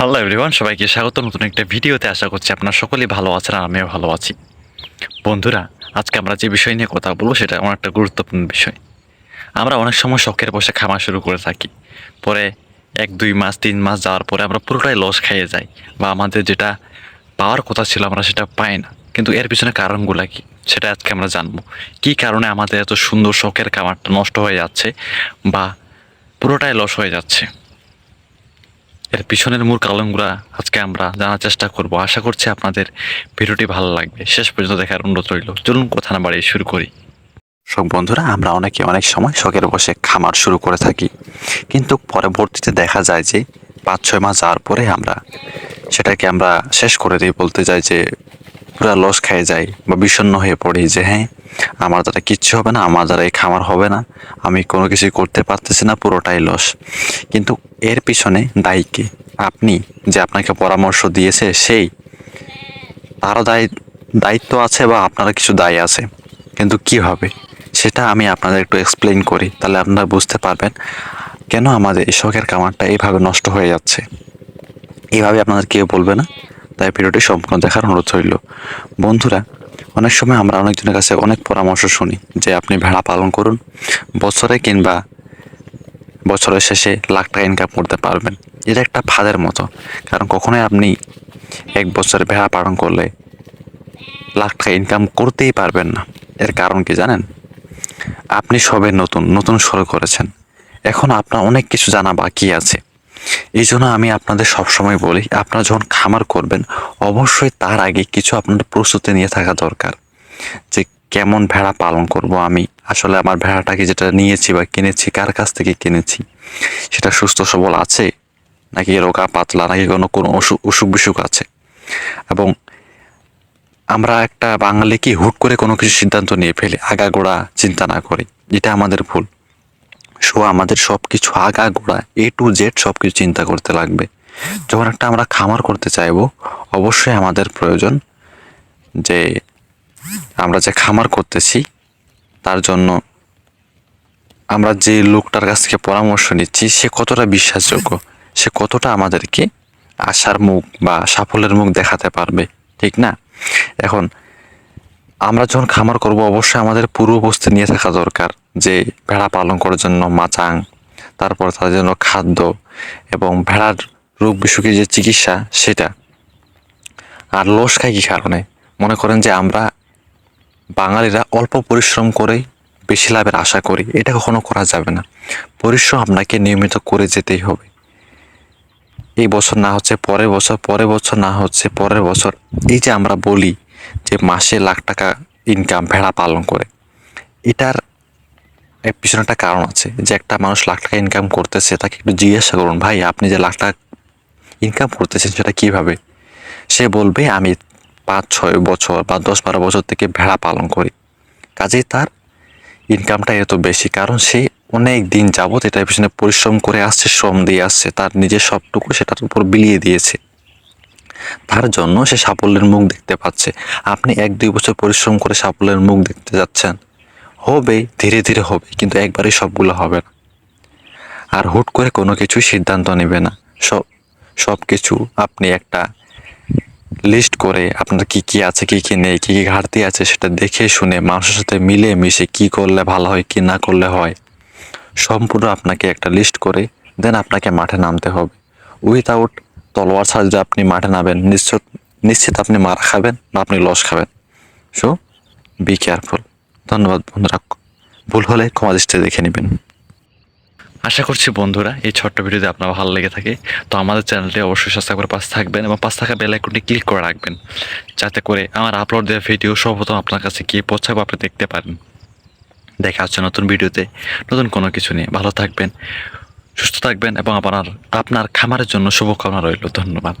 Hello everyone সবাইকে স্বাগত। নতুন একটা ভিডিওতে আশা করছি আপনারা সকলেই ভালো আছেন আর আমিও ভালো আছি। বন্ধুরা, আজকে আমরা যে বিষয় নিয়ে কথা বলব সেটা আমার একটা গুরুত্বপূর্ণ বিষয়। আমরা অনেক সময় শখের বসে খাওয়া শুরু করে থাকি। পরে এক, দুই মাস, তিন মাস যাওয়ার পরে আমরা পুরোটাই লস খাইয়ে যাই বা আমাদের যেটা পাওয়ার কথা ছিল আমরা সেটা পাই না। কিন্তু এর পিছনে কারণগুলো কী? সেটা আজকে আমরা জানব। কী কারণে আমাদের এত সুন্দর শখের খাবারটা নষ্ট হয়ে যাচ্ছে বা পুরোটাই লস হয়ে যাচ্ছে? এর পিছনের মূল কারণগুলো আজকে আমরা জানার চেষ্টা করব। আশা করছি আপনাদের ভিডিওটি ভালো লাগবে। শেষ পর্যন্ত দেখার অনুরোধ রইল। চলুন কথা না বাড়িয়ে শুরু করি। সব বন্ধুরা, আমরা অনেকে অনেক সময় শখের বসে খামার শুরু করে থাকি। কিন্তু পরবর্তীতে দেখা যায় যে পাঁচ ছয় মাস যাওয়ার পরে আমরা সেটাকে আমরা শেষ করে দিই বলতে যাই যে পুরো লস খেয়ে যায় বা বিষণ্ণ হয়ে পড়ি যে হ্যাঁ আমার দ্বারা কিচ্ছু হবে না, আমার দ্বারা এই খামার হবে না, আমি কোনো কিছু করতে পারতেছি না, পুরোটাই লস কিন্তু এর পিছনে দায়ী কে? আপনি যে আপনাকে পরামর্শ দিয়েছে সেই। তারও দায়, দায়িত্ব আছে বা আপনারা কিছু দায় আছে। কিন্তু কি হবে? সেটা আমি আপনাদের একটু এক্সপ্লেন করি, তাহলে আপনারা বুঝতে পারবেন কেন আমাদের এই শখের কামারটা এইভাবে নষ্ট হয়ে যাচ্ছে। এইভাবে আপনাদের কেউ বলবে না। তাই ভিডিওটি সম্পূর্ণ দেখার অনুরোধ রইল। বন্ধুরা, অনেক সময় আমরা অনেকজনের কাছে অনেক পরামর্শ শুনি যে আপনি ভেড়া পালন করুন, বছরে কিংবা বছরের শেষে লাখ টাকা ইনকাম করতে পারবেন। এটা একটা ফাঁদের মতো। কারণ কখনোই আপনি এক বছর ভেড়া পালন করলে লাখ টাকা ইনকাম করতেই পারবেন না। এর কারণ কি জানেন? আপনি সবে নতুন নতুন শুরু করেছেন। এখন আপনার অনেক কিছু জানা বাকি আছে। এই জন্য আমি আপনাদের সবসময় বলি, আপনারা যখন খামার করবেন, অবশ্যই তার আগে কিছু আপনাদের প্রস্তুতি নিয়ে থাকা দরকার। যে কেমন ভেড়া পালন করব আমি, আসলে আমার ভেড়াটাকে যেটা নিয়েছি বা কিনেছি, কার কাছ থেকে কিনেছি, সেটা সুস্থ সবল আছে? নাকি রোগা, পাতলা, নাকি কোনো কোনো অসুখ অসুখ বিসুখ আছে? এবং আমরা একটা বাঙালি কি হুট করে কোনো কিছু সিদ্ধান্ত নিয়ে ফেলি, আগাগোড়া চিন্তা না করি, এটা আমাদের ভুল। সো আমাদের সব কিছু আগাগোড়া এ টু জেড সব কিছু চিন্তা করতে লাগবে। যখন একটা আমরা খামার করতে চাইব, অবশ্যই আমাদের প্রয়োজন যে আমরা যে খামার করতেছি, তার জন্য আমরা যে লোকটার কাছ থেকে পরামর্শ নিচ্ছি, সে কতটা বিশ্বাসযোগ্য, সে কতটা আমাদেরকে আশার মুখ বা সাফল্যের মুখ দেখাতে পারবে, ঠিক না? এখন আমরা যখন খামার করব, অবশ্যই আমাদের পূর্ব প্রস্তুতি নিয়ে থাকা দরকার যে ভেড়া পালন করার জন্য মাচাং, তারপর তাদের জন্য খাদ্য এবং ভেড়ার রোগ বিসুখের যে চিকিৎসা সেটা। আর লস খায় কী কারণে? মনে করেন যে আমরা বাঙালিরা অল্প পরিশ্রম করেই বেশি লাভের আশা করি, এটা কখনো করা যাবে না। পরিশ্রম আপনাকে নিয়মিত করে যেতেই হবে। এই বছর না হচ্ছে পরের বছর পরের বছর না হচ্ছে পরের বছর। এই যে আমরা বলি যে মাসে লাখ টাকা ইনকাম ভেড়া পালন করে। এটার এর পিছনে একটা কারণ আছে যে একটা মানুষ লাখ টাকা ইনকাম করতেছে, তাকে একটু জিজ্ঞাসা করুন, ভাই, আপনি যে লাখ টাকা ইনকাম করতেছেন, সেটা কীভাবে? সে বলবে, আমি পাঁচ ছয় বছর বা দশ বারো বছর থেকে ভেড়া পালন করি। কাজেই তার ইনকামটা এত বেশি, কারণ সে অনেক দিন যাবত এটার পিছনে পরিশ্রম করে আসছে, শ্রম দিয়ে আসছে, তার নিজের সবটুকু সেটার উপর বিলিয়ে দিয়েছে। তার জন্য সে সাফল্যের মুখ দেখতে পাচ্ছে। আপনি এক দুই বছর পরিশ্রম করে সাফল্যের মুখ দেখতে যাচ্ছেন। হবে, ধীরে ধীরে হবে, কিন্তু একবারই সবগুলো হবে না। আর হুট করে কোনো কিছুই সিদ্ধান্ত নেবে না। সব সব কিছু আপনি একটা লিস্ট করে আপনার কি কি আছে, কি কি নেই, কি কি ঘাটতি আছে, সেটা দেখে শুনে মানুষের সাথে মিলে মিশে কি করলে ভালো হয়, কি না করলে হয়, সম্পূর্ণ আপনাকে একটা লিস্ট করে দেন আপনাকে মাঠে নামতে হবে। উইথাউট তলোয়ার ছাড়া যদি আপনি মাঠে নামেন নিশ্চিত নিশ্চিত আপনি মারা খাবেন না, আপনি লস খাবেন। সো বি কেয়ারফুল ধন্যবাদ বন্ধুরা। ভুল হলে ক্ষমা দৃষ্টিতে দেখে নেবেন। আশা করছি বন্ধুরা, এই ছোট্ট ভিডিওতে আপনার ভালো লেগে থাকে। তো আমাদের চ্যানেলটি অবশ্যই সাবস্ক্রাইব করে পাশে থাকবেন এবং পাশে থাকা বেল আইকনটি ক্লিক করে রাখবেন। যাতে করে আমার আপলোড দেওয়া ভিডিও সর্বপ্রথম আপনার কাছে গিয়ে পৌঁছাবো আপনি দেখতে পারেন। দেখা হচ্ছে নতুন ভিডিওতে, নতুন কোনো কিছু নিয়ে। ভালো থাকবেন। সুস্থ থাকবেন এবং আপনার আপনার খামারের জন্য শুভকামনা রইল। ধন্যবাদ।